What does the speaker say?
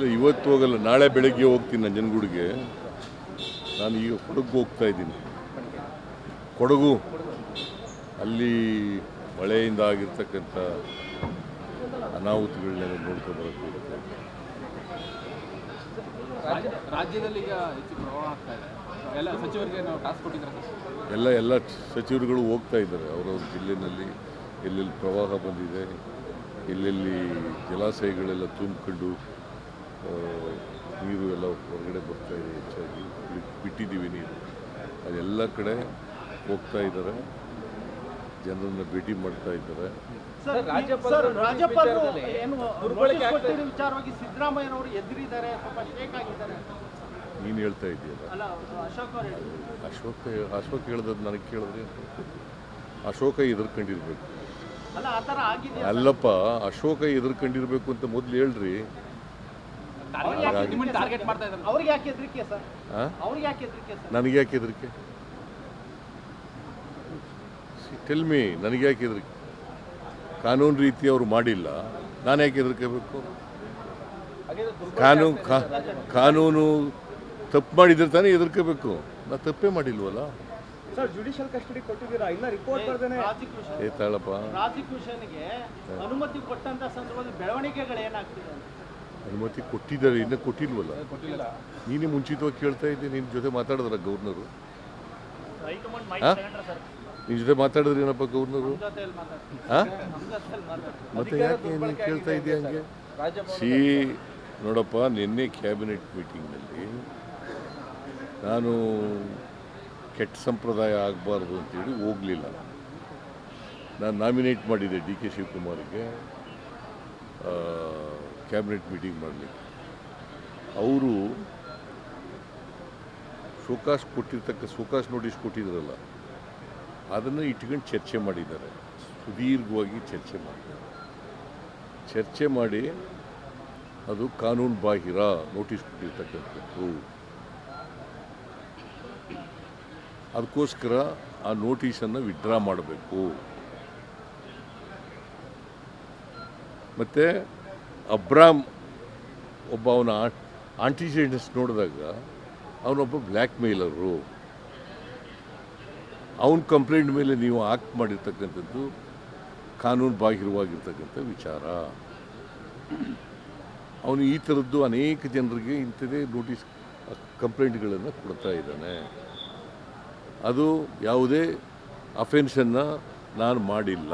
ಇಲ್ಲ ಇವತ್ತು ಹೋಗಲ್ಲ ನಾಳೆ ಬೆಳಗ್ಗೆ ಹೋಗ್ತೀನಿ ನಂಜನಗೂಡಿಗೆ ನಾನು ಈಗ ಕೊಡಗು ಹೋಗ್ತಾ ಇದ್ದೀನಿ. ಕೊಡಗು ಅಲ್ಲಿ ಮಳೆಯಿಂದ ಆಗಿರ್ತಕ್ಕಂಥ ಅನಾಹುತಗಳನ್ನೆಲ್ಲ ನೋಡ್ಕೊಂಡು ಬರೋಕ್ಕೆ ರಾಜ್ಯದಲ್ಲಿ ಈಗ ಹೆಚ್ಚು ಪ್ರವಾಹ ಆಗ್ತಾ ಇದೆ. ಎಲ್ಲ ಸಚಿವರಿಗೆ ನಾವು ಟಾಸ್ಕ್ ಕೊಟ್ಟಿದ್ದಾರೆ ಸರ್? ಎಲ್ಲ ಎಲ್ಲ ಸಚಿವರುಗಳು ಹೋಗ್ತಾ ಇದ್ದಾರೆ. ಅವರವ್ರ ಜಿಲ್ಲೆಯಲ್ಲಿ ಎಲ್ಲೆಲ್ಲಿ ಪ್ರವಾಹ ಬಂದಿದೆ ಎಲ್ಲೆಲ್ಲಿ ಜಲಾಶಯಗಳೆಲ್ಲ ತುಂಬಿಕೊಂಡು ನೀರು ಎಲ್ಲ ಹೊರಗಡೆ ಬರ್ತಾ ಇದೆ ಹೆಚ್ಚಾಗಿ. ಬಿಟ್- ಬಿಟ್ಟಿದ್ದೀವಿ ನೀರು. ಅದೆಲ್ಲ ಕಡೆ ಹೋಗ್ತಾ ಇದ್ದಾರೆ. ಜನರನ್ನ ಭೇಟಿ ಮಾಡ್ತಾ ಇದ್ದಾರೆ. ಸರ್ ರಾಜ್ಯಪಾಲರು ಸರ್, ರಾಜ್ಯಪಾಲರು ಏನು ದುರ್ಬಳಕೆ ನೋಟಿಸ್ ಆಗ್ತಾ ಇದೆ. ಕೊಟ್ಟಿರೋ ವಿಚಾರವಾಗಿ ಸಿದ್ದರಾಮಯ್ಯನವರು ಎದುರಿದ್ದಾರೆ ಸ್ವಲ್ಪ ಶೇಕ್ ಆಗಿದ್ದಾರೆ ನೀನು ಹೇಳ್ತಾ ಇದೆಯಲ್ಲ. ಅಲ್ಲ ಅಶೋಕ್. ಅಶೋಕ ಅಶೋಕ್ ಹೇಳ್ದದ್ದು ನನಗೆ ಕೇಳಿದ್ರೆ ಅಶೋಕ ಎದುರ್ಕೊಂಡಿರ್ಬೇಕು ಅಲ್ಲ ಆ ಆಗಿದೆ ಅಲ್ಲಪ್ಪ ಅಶೋಕ ಎದುರ್ಕೊಂಡಿರ್ಬೇಕು ಅಂತ ಮೊದಲು ಹೇಳ್ರಿ. ನನಗೆ ಯಾಕೆ ಹೆದರಿಕೆ? ಟೆಲ್ ಮೀ ನನಗೆ ಯಾಕೆ ಹೆದರಿಕೆ? ಕಾನೂನು ರೀತಿ ಅವರು ಮಾಡಿಲ್ಲ. ನಾನು ಯಾಕೆ ಹೆದರ್ಕೋಬೇಕು ಕಾನೂನು ಕಾನೂನು ತಪ್ಪು ಮಾಡಿದ್ರೆ ತಾನೇ ಹೆದರ್ಕೋಬೇಕು ನಾ ತಪ್ಪೇ ಮಾಡಿಲ್ವಲ್ಲ? ಸರ್ ಜುಡಿಷಿಯಲ್ ಕಸ್ಟಡಿ ಕೊಟ್ಟಿದ್ದೀರಾ? ಇನ್ನ ರಿಪೋರ್ಟ್ ಬರ್ದೇನೆ. ಪ್ರಾಸಿಕ್ಯೂಷನ್. ಏ ತಾಳಪ್ಪ. ಪ್ರಾಸಿಕ್ಯೂಷನ್ಗೆ ಅನುಮತಿ ಕೊಟ್ಟಂತ ಸಂದರ್ಭದಲ್ಲಿ ಬೆಳವಣಿಗೆಗಳು ಏನಾಗ್ತಿದೆ ಅನುಮತಿ ಕೊಟ್ಟಿದ್ದಾರೆ ಇನ್ನೂ ಕೊಟ್ಟಿಲ್ವಲ್ಲ? ನೀನೇ ಮುಂಚಿತವಾಗಿ ಕೇಳ್ತಾ ಇದ್ದೆ ನಿನ್ನ ಜೊತೆ ಮಾತಾಡಿದ್ರ ಗವರ್ನರು ಹಾಂ? ನಿನ್ನ ಜೊತೆ ಮಾತಾಡಿದ್ರೆ ಏನಪ್ಪ ಮಾತಾಡ್ತೀವಿ ಹಾಂ? ಮತ್ತೆ ಯಾಕೆ ನೀನು ಕೇಳ್ತಾ ಇದೆಯಾ ಹಂಗೆ? ಸಿ ನೋಡಪ್ಪ ನಿನ್ನೆ ಕ್ಯಾಬಿನೆಟ್ ಮೀಟಿಂಗ್ನಲ್ಲಿ ನಾನು ಕೆಟ್ಟ ಸಂಪ್ರದಾಯ ಆಗಬಾರ್ದು ಅಂತೇಳಿ ಹೋಗಲಿಲ್ಲ. ನಾನು ನಾಮಿನೇಟ್ ಮಾಡಿದ್ದೆ ಡಿ ಕೆ ಶಿವಕುಮಾರ್ಗೆ. ಕ್ಯಾಬಿನೆಟ್ ಮೀಟಿಂಗ್ ಮಾಡಲಿಕ್ಕೆ. ಅವರು ಶೋಕಾಸ್ ಕೊಟ್ಟಿರ್ತಕ್ಕ, ಶೋಕಾಸ್ ನೋಟಿಸ್ ಕೊಟ್ಟಿದ್ರಲ್ಲ, ಅದನ್ನು ಇಟ್ಕೊಂಡು ಚರ್ಚೆ ಮಾಡಿದ್ದಾರೆ. ಸುದೀರ್ಘವಾಗಿ ಚರ್ಚೆ ಮಾಡಿದ್ದಾರೆ. ಚರ್ಚೆ ಮಾಡಿ ಅದು ಕಾನೂನು ಬಾಹಿರ ನೋಟಿಸ್ ಕೊಟ್ಟಿರ್ತಕ್ಕಂಥದ್ದು. ಅದಕ್ಕೋಸ್ಕರ ಆ ನೋಟಿಸನ್ನು ವಿಡ್ರಾ ಮಾಡಬೇಕು. ಮತ್ತು ಅಬ್ರಾಮ್ ಒಬ್ಬ ಅವನ ಆಂಟಿಜೆಂಟ್ಸ್ ನೋಡಿದಾಗ ಅವನೊಬ್ಬ ಬ್ಲ್ಯಾಕ್ ಮೇಲರು. ಅವನ ಕಂಪ್ಲೇಂಟ್ ಮೇಲೆ ನೀವು ಆಕ್ಟ್ ಮಾಡಿರ್ತಕ್ಕಂಥದ್ದು ಕಾನೂನು ಬಾಹಿರವಾಗಿರ್ತಕ್ಕಂಥ ವಿಚಾರ. ಅವನು ಈ ಥರದ್ದು ಅನೇಕ ಜನರಿಗೆ ಇಂಥದೇ ನೋಟಿಸ್, ಕಂಪ್ಲೇಂಟ್ಗಳನ್ನು ಕೊಡ್ತಾ ಇದ್ದಾನೆ. ಅದು ಯಾವುದೇ ಅಫೆನ್ಷನ್ನ ನಾನು ಮಾಡಿಲ್ಲ.